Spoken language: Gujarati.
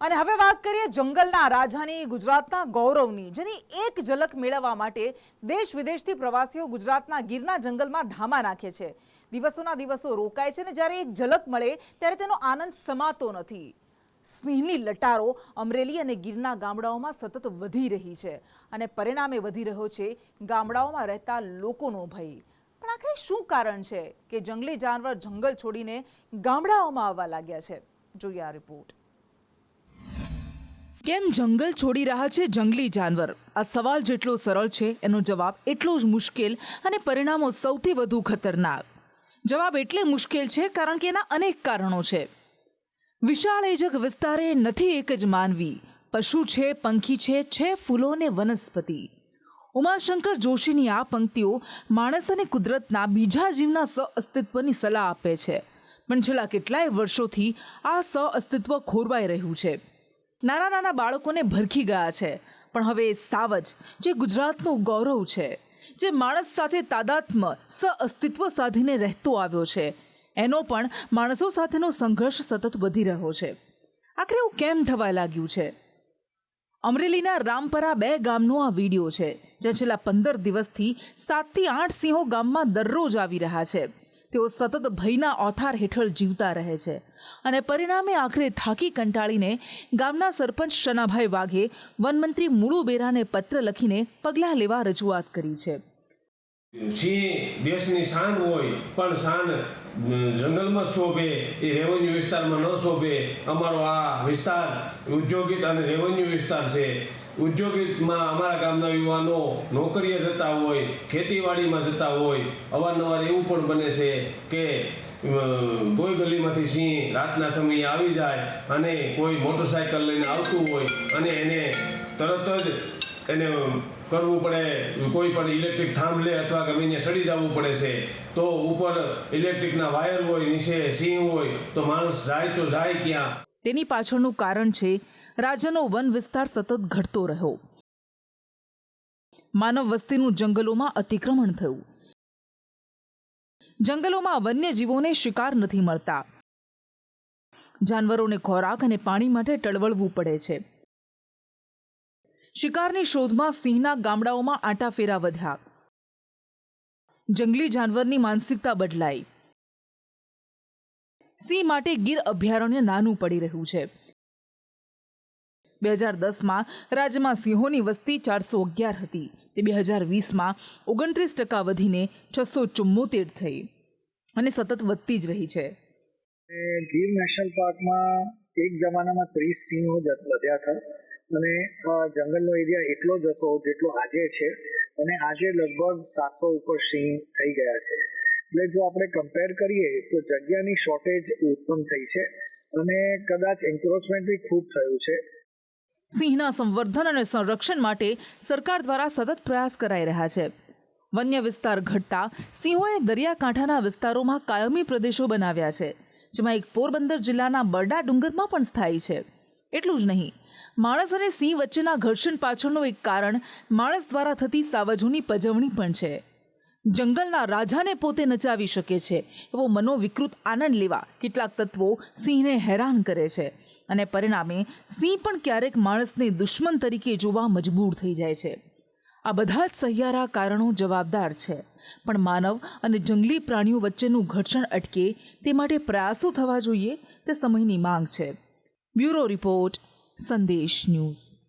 અને હવે વાત કરીએ જંગલના રાજાની ગુજરાતના ગૌરવની, જેની એક ઝલક મેળવવા માટે દેશ વિદેશથી પ્રવાસીઓ ગુજરાતના ગીરના જંગલમાં ધામા નાખે છે. દિવસોના દિવસો રોકાય છે અને જ્યારે એક ઝલક મળે, ત્યારે તેનો આનંદ સમાતો નથી. સિંહની લટારો અમરેલી અને ગીરના ગામડાઓમાં સતત વધી રહી છે અને પરિણામે વધી રહ્યો છે ગામડાઓમાં રહેતા લોકોનો ભય. પણ આખરે શું કારણ છે કે જંગલી જાનવર જંગલ છોડીને ગામડાઓમાં આવવા લાગ્યા છે? જોઈએ આ રિપોર્ટ કેમ જંગલ છોડી રહ્યા છે જંગલી જાનવર? આ સવાલ જેટલો સરળ છે, એનો જવાબ એટલો જ મુશ્કેલ અને પરિણામો સૌથી વધુ ખતરનાક. જવાબ એટલે મુશ્કેલ છે કારણ કે એના અનેક કારણો છે. વિશાળ એજક વિસ્તારે નથી એક જ માનવી. પશુ છે, પંખી છે છે ફૂલો અને વનસ્પતિ. ઉમાશંકર જોશીની આ પંક્તિઓ માણસ અને કુદરતના બીજા જીવના સઅસ્તિત્વની સલાહ આપે છે. પણ છેલ્લા કેટલાય વર્ષોથી આ સઅસ્તિત્વ ખોરવાઈ રહ્યું છે. નાના નાના બાળકોને ભરખી ગયા છે. પણ હવે સાવજ, જે ગુજરાતનું ગૌરવ છે, જે માણસ સાથે તાદાત્મ અસ્તિત્વ સાધીને રહેતો આવ્યો છે, એનો પણ માણસો સાથેનો સંઘર્ષ સતત વધી રહ્યો છે. આખરે એવું કેમ થવા લાગ્યું છે? અમરેલીના રામપરા બે ગામનો આ વીડિયો છે, જ્યાં છેલ્લા પંદર દિવસથી સાતથી આઠ સિંહો ગામમાં દરરોજ આવી રહ્યા છે. તેઓ સતત ભયના ઓથાર હેઠળ જીવતા રહે છે. અને પરિણામે આખરે થાકી કંટાળીને ગામના સરપંચ શનાભાઈ વાઘે વનમંત્રી મુળુ પત્ર લખીને પગલાં લેવા રજૂઆત કરી છે. સિંહ દેશની શાન હોય પણ શાન જંગલમાં શોભે, એ રેવન્યુ વિસ્તારમાં ન શોભે, અમારો આ વિસ્તાર ઉદ્યોગિક અને રેવન્યુ વિસ્તાર છે. ઉદ્યોગિકમાં અમારા ગામના યુવાનો નોકરીએ જતા હોય, ખેતીવાડીમાં જતા હોય, અવારનવાર એવું પણ બને છે કે કોઈ ગલીમાંથી સિંહ રાતના સમયે આવી જાય અને કોઈ મોટરસાયકલ લઈને આવતું હોય અને એને તરત જ એને કરવું પડે, કોઈ પણ ઇલેક્ટ્રિક થાંભ લે અથવા ગમે ત્યાં સડી જવું પડે છે, તો ઉપર ઇલેક્ટ્રિકના વાયર હોય, નીચે સિંહ હોય, તો માણસ જાય તો જાય ક્યાં? તેની પાછળનું કારણ છે, રાજ્યનો વન વિસ્તાર સતત ઘટતો રહ્યો. માનવ વસ્તીનું જંગલોમાં અતિક્રમણ થયું. જંગલોમાં વન્યજીવોને શિકાર નથી મળતા. જાનવરોને ખોરાક અને પાણી માટે ટળવળવું પડે છે. શિકારની શોધમાં સિંહના ગામડાઓમાં આંટાફેરા વધ્યા. જંગલી જાનવરની માનસિકતા બદલાઈ. સિંહ માટે ગીર અભયારણ્ય નાનું પડી રહ્યું છે. બે હજાર દસમાં રાજ્યમાં સિંહોની વસ્તી ચારસો અગિયાર હતી. તે બે હજાર વીસમાં ઓગણત્રીસ ટકા વધીને છસો ચુમ્મોતેર થઈ અને સતત વધતી જ રહી છે. ગીર નેશનલ પાર્કમાં એક જમાનામાં ત્રીસ સિંહો વધ્યા હતા અને જંગલનો એરિયા એટલો જ હતો જેટલો આજે છે અને આજે લગભગ સાતસો ઉપર સિંહ થઈ ગયા છે. એટલે જો આપણે કમ્પેર કરીએ તો જગ્યાની શોર્ટેજ ઉત્પન્ન થઈ છે અને કદાચ એન્ક્રોચમેન્ટ બી ખૂબ થયું છે. સિંહના સંવર્ધન અને સંરક્ષણ માટે સરકાર દ્વારા સતત પ્રયાસ કરાઈ રહ્યા છે. વન્ય વિસ્તાર ઘટતા સિંહોએ દરિયાકાંઠાના વિસ્તારોમાં કાયમી પ્રદેશો બનાવ્યા છે, જેમાં એક પોરબંદર જિલ્લાના બરડા ડુંગરમાં પણ સ્થાયી છે. એટલું જ નહીં, માણસ અને સિંહ વચ્ચેના ઘર્ષણ પાછળનું એક કારણ માણસ દ્વારા થતી સાવજોની પજવણી પણ છે. જંગલના રાજાને પોતે નચાવી શકે છે એવો મનોવિકૃત આનંદ લેવા કેટલાક તત્વો સિંહને હેરાન કરે છે. અને પરિણામે સિંહ પણ ક્યારેક માણસને દુશ્મન તરીકે જોવા મજબૂર થઈ જાય છે. આ બધા જ સહિયારા કારણો જવાબદાર છે. પણ માનવ અને જંગલી પ્રાણીઓ વચ્ચેનું ઘર્ષણ અટકે તે માટે પ્રયાસો થવા જોઈએ તે સમયની માંગ છે. Bureau report, Sandesh news.